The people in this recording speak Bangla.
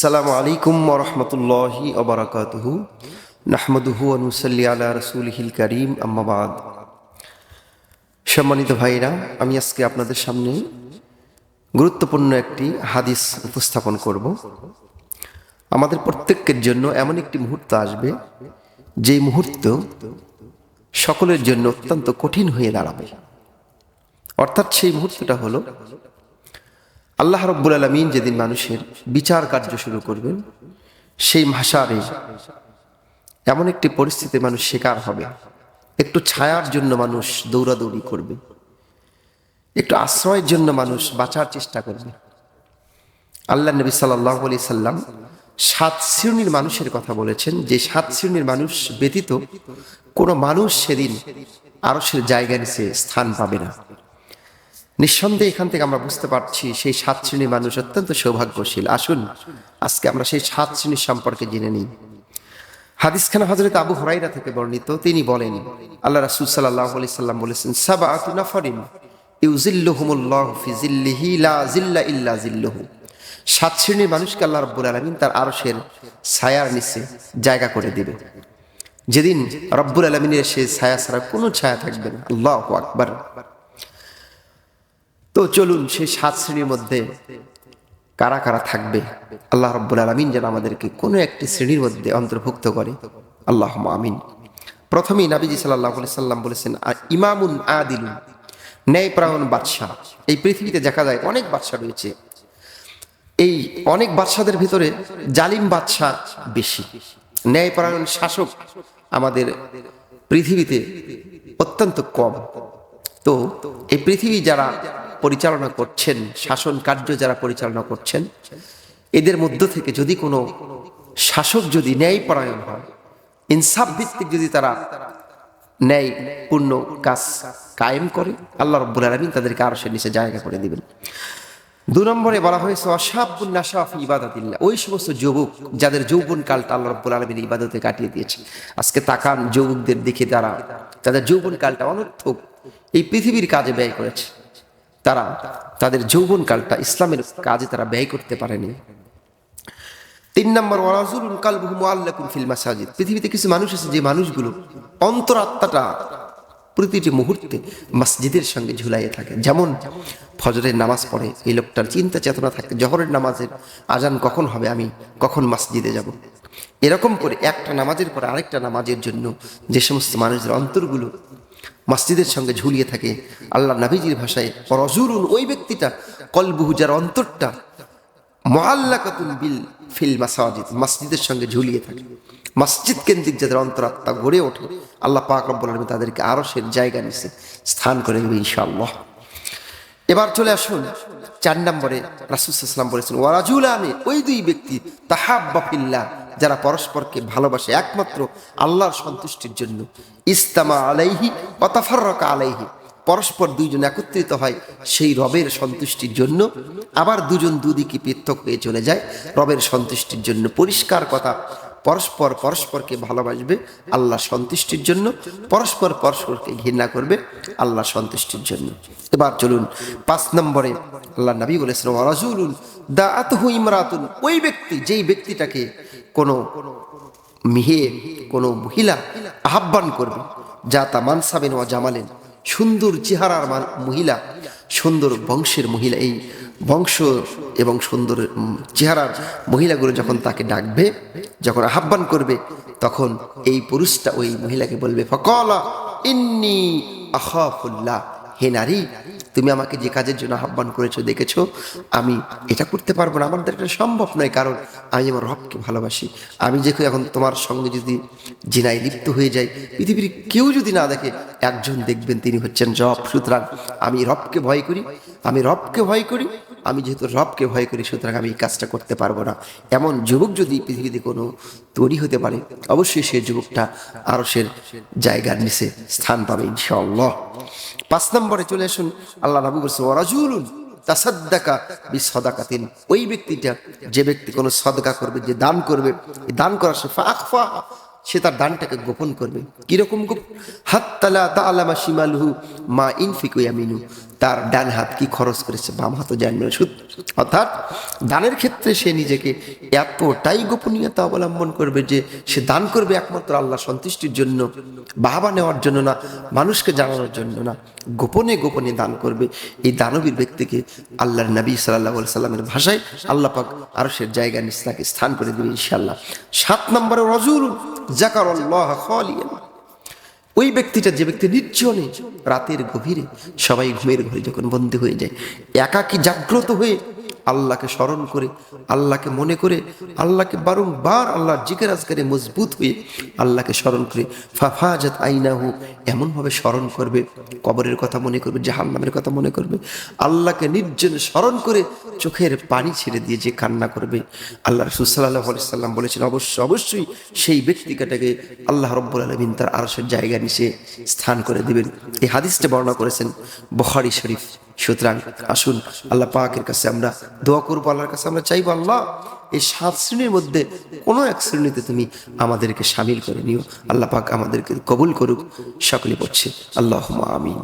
আসসালামু আলাইকুম রহমতুল্লাহি ওবরাকাতুহু নাহমদুহু অনুসল্লি আলা রসুলহিল করিম আম্মাবাদ সম্মানিত ভাইরা, আমি আজকে আপনাদের সামনে গুরুত্বপূর্ণ একটি হাদিস উপস্থাপন করব। আমাদের প্রত্যেকের জন্য এমন একটি মুহূর্ত আসবে, যে মুহূর্ত সকলের জন্য অত্যন্ত কঠিন হয়ে দাঁড়াবে। অর্থাৎ সেই মুহূর্তটা হলো আল্লাহ রব্বুল আলমিন যেদিন মানুষের বিচার কার্য শুরু করবেন, সেই ভাষারে এমন একটি পরিস্থিতি মানুষ শিকার হবে। একটু ছায়ার জন্য মানুষ দৌড়াদৌড়ি করবে। একটু আশ্রয়ের জন্য মানুষ বাঁচার চেষ্টা করবে। আল্লাহ নবী সাল্লাহ আলি সাল্লাম সাত শ্রেণির মানুষের কথা বলেছেন, যে সাত শ্রেণির মানুষ ব্যতীত কোনো মানুষ সেদিন আরও সে জায়গা নিচে স্থান পাবে না। নিঃসন্দেহে এখান থেকে আমরা বুঝতে পারছি সেই সাত শ্রেণির মানুষ অত্যন্ত সৌভাগ্যশীল। আসুন, আজকে আমরা সেই সাত শ্রেণির সম্পর্কে জেনে নিই। হাদিস খান হজরত আবু হরাইরা থেকে বর্ণিত, তিনি বলেন, আল্লাহ রাসুল সাল্লাহ আলি সাল্লাম বলেছেন সাবা আতুনাফরিন ইউজিল্লুহুমুল্লাহ ফি জিল্লিহি লা জিল্লা ইল্লা জিল্লুহু সাত শ্রেণির মানুষকে আল্লাহ রব্বুল আলমিন তার আরশের ছায়ার নিচে জায়গা করে দিবে। যেদিন রব্বুল আলমিনের সে ছায়া ছাড়া কোনো ছায়া থাকবে না। আল্লাহ আকবার। তো চলুন সেই সাত শ্রেণির মধ্যে কারা কারা থাকবে? আল্লাহ রব্বুল আলমিন যেন আমাদেরকে কোনো একটি শ্রেণির মধ্যে অন্তর্ভুক্ত করে। আল্লাহ আমিন। প্রথমেই নাবিজি সাল্লাহ সাল্লাম বলেছেন ইমামুন আদিলুন ন্যায়প্রায়ণ বাদশাহ। এই পৃথিবীতে দেখা যায় অনেক বাদশাহ রয়েছে। এই অনেক বাদশাদের ভিতরে জালিম বাদশাহ বেশি। ন্যায়পরায়ণ শাসক আমাদের পৃথিবীতে অত্যন্ত কম। তো এই পৃথিবী যারা পরিচালনা করছেন, শাসন কার্য যারা পরিচালনা করছেন, এদের মধ্য থেকে যদি কোনো শাসক যদি ন্যায়পরায়ণ হয়, ইনসাফ ভিত্তিক যদি তারা ন্যায় পূর্ণ কাজ কায়েম করে, আল্লাহ রব্বুল আলমিন তাদেরকে আরও সে নিচে জায়গা করে দিবেন। দু নম্বরে বলা হয়েছে অসাবুন্নাসাফি ইবাদাতিল্লাহ। ওই সমস্ত যুবক যাদের যৌবন কালটা আল্লাহ রব্বুল আলমিন ইবাদতে কাটিয়ে দিয়েছে আজকে তাকান যুবকদের দিকে তারা তাদের যৌবন কালটা অনর্থক এই পৃথিবীর কাজে ব্যয় করেছে। তারা তাদের যৌবন কালটা ইসলামের কাজে তারা ব্যয় করতে পারেনি। তিন নম্বর মাসাজিদ। পৃথিবীতে কিছু মানুষ আছে, যে মানুষগুলো অন্তরাত্মাটা প্রতিটি মুহূর্তে মসজিদের সঙ্গে ঝুলাইয়ে থাকে। যেমন ফজরের নামাজ পড়ে এই লোকটার চিন্তা চেতনা থাকে, জহরের নামাজের আজান কখন হবে, আমি কখন মসজিদে যাব? এরকম করে একটা নামাজের পর আরেকটা নামাজের জন্য যে সমস্ত মানুষের অন্তরগুলো মসজিদের সঙ্গে ঝুলিয়ে থাকে। আল্লাহ নাবিজির ভাষায় রজুরুন ওই ব্যক্তিটা, কলবুহু যার অন্তরটা মহাল্লাকাতুন বিল ফিল মাসাজিদ মসজিদের সঙ্গে ঝুলিয়ে থাকে। মসজিদ কেন্দ্রিক যাদের অন্তরাত্মা গড়ে ওঠে, আল্লাহ পাক রব্বুল আলামিন তাদেরকে আরও সে জায়গা নিছে স্থান করে দেবে ইনশাআল্লাহ। এবার চলে আসুন চার নম্বরে রাসুসাল্লাম বলেছেন ওয়ারাজুল আনে ওই দুই ব্যক্তি, তাহাব্বা ফিল্লাহ যারা পরস্পরকে ভালোবাসে একমাত্র আল্লাহর সন্তুষ্টির জন্য। ইস্তামা আলাইহি অতাফাররকা আলাইহি। পরস্পর দুইজন একত্রিত হয় সেই রবের সন্তুষ্টির জন্য। আবার দুজন দুদিকে পৃথক হয়ে চলে যায় রবের সন্তুষ্টির জন্য। পরিষ্কার কথা, পরস্পর পরস্পরকে ভালোবাসবে আল্লাহ সন্তুষ্টির জন্য। পরস্পর পরস্পরকে ঘৃণা করবে আল্লাহ সন্তুষ্টির জন্য। এবার চলুন পাঁচ নম্বরে আল্লাহ নবী বলেছেন রাজুলুন দাআতহু ইমরাতুন। ওই ব্যক্তি, যেই ব্যক্তিটাকে কোনো মেহে কোনো মহিলা আহ্বান করবে। যা তা মানসাবেন ও জামালেন সুন্দর চেহারার মহিলা, সুন্দর বংশের মহিলা। এই বংশ এবং সুন্দর চেহারার মহিলাগুলো যখন তাকে ডাকবে, যখন আহ্বান করবে, তখন এই পুরুষটা ওই মহিলাকে বলবে, ফকলা ইন্নি আহাফুল্লাহ হে নারী তুমি আমাকে যে কাজের জন্য আহ্বান করেছ, দেখেছ? আমি এটা করতে পারব না। আমার এটা সম্ভব নয়, কারণ আমি আমার রবকে ভালোবাসি। আমি যে এখন তোমার সঙ্গে যদি জিনায় লিপ্ত হয়ে যাই, পৃথিবীর কেউ যদি না দেখে, একজন দেখবেন তিনি হচ্ছেন রব। সুতরাং আমি রবকে ভয় করি, আমি রবকে ভয় করি আমি যেহেতু রবকে ভয় করি, সুতরাং আমি এই কাজটা করতে পারব না। এমন যুবক যদি পৃথিবীতে কোনো তৈরি হতে পারে, অবশ্যই সে যুবকটা আরও সে জায়গার নিচে স্থান পাবে, ইনশাআল্লাহ। পাঁচ নম্বরে চলে আসুন, আল্লাহ নবী বলছে ওরাজুলুন তাসাদ্দাকা বিসদাকাতিন ওই ব্যক্তিটা, যে ব্যক্তি কোনো সদকা করবে, যে দান করবে দান করার সে ফাখফা, সে তার দানটাকে গোপন করবে। কীরকম গোপন হাত্তালা তালামা শিমালহু মা ইনফিকু ইয়ামিনু। তার ডান হাত কি খরচ করেছে, বাম হাতও জানবে না। শুধু অর্থাৎ দানের ক্ষেত্রে সে নিজেকে এতটাই গোপনীয়তা অবলম্বন করবে যে সে দান করবে একমাত্র আল্লাহ সন্তুষ্টির জন্য, বাহাবা নেওয়ার জন্য না, মানুষকে জানানোর জন্য না, গোপনে গোপনে দান করবে। এই দানবীর ব্যক্তিকে আল্লাহর নবী সাল্লাহ সাল্লামের ভাষায় আল্লাহ পাক আরশের জায়গা নিস্তাকে স্থান করে দেবে ইনশাল্লাহ সাত নম্বরে রজুল জাকার আল্লাহ খালিয়ান। ওই ব্যক্তিটা যে ব্যক্তি নির্জনে রাতের গভীরে সবাই ঘুমের ঘরে যখন বন্দী হয়ে যায়, একাকী জাগ্রত হয়ে আল্লাহকে স্মরণ করে, আল্লাহকে মনে করে, আল্লাহকে বারংবার আল্লাহর জিকের আজকারে মজবুত হয়ে আল্লাহকে স্মরণ করে, ফাফাজাত আইনাহু এমনভাবে স্মরণ করবে, কবরের কথা মনে করবে, জাহান্নামের কথা মনে করবে, আল্লাহকে নির্জন স্মরণ করে চোখের পানি ছেড়ে দিয়ে যে কান্না করবে, আল্লাহ রসুল সাল্লাহ সাল্লাম বলেছেন, অবশ্য, অবশ্যই সেই ব্যক্তিটাকে আল্লাহ রব্বুল আলমিন তার আরসের জায়গা নিচে স্থান করে দিবেন। এই হাদিসটা বর্ণনা করেছেন বহারি শরীফ। সুতরাং আসুন, আল্লাহ পাকের কাছে আমরা দোয়া করব, আল্লাহর কাছে আমরা চাইব, আল্লাহ, এই সাত শ্রেণির মধ্যে কোনো এক শ্রেণীতে তুমি আমাদেরকে সামিল করে নিও। আল্লাহ পাক আমাদেরকে কবুল করুক, সকলে পড়ছে আল্লাহ আমিন।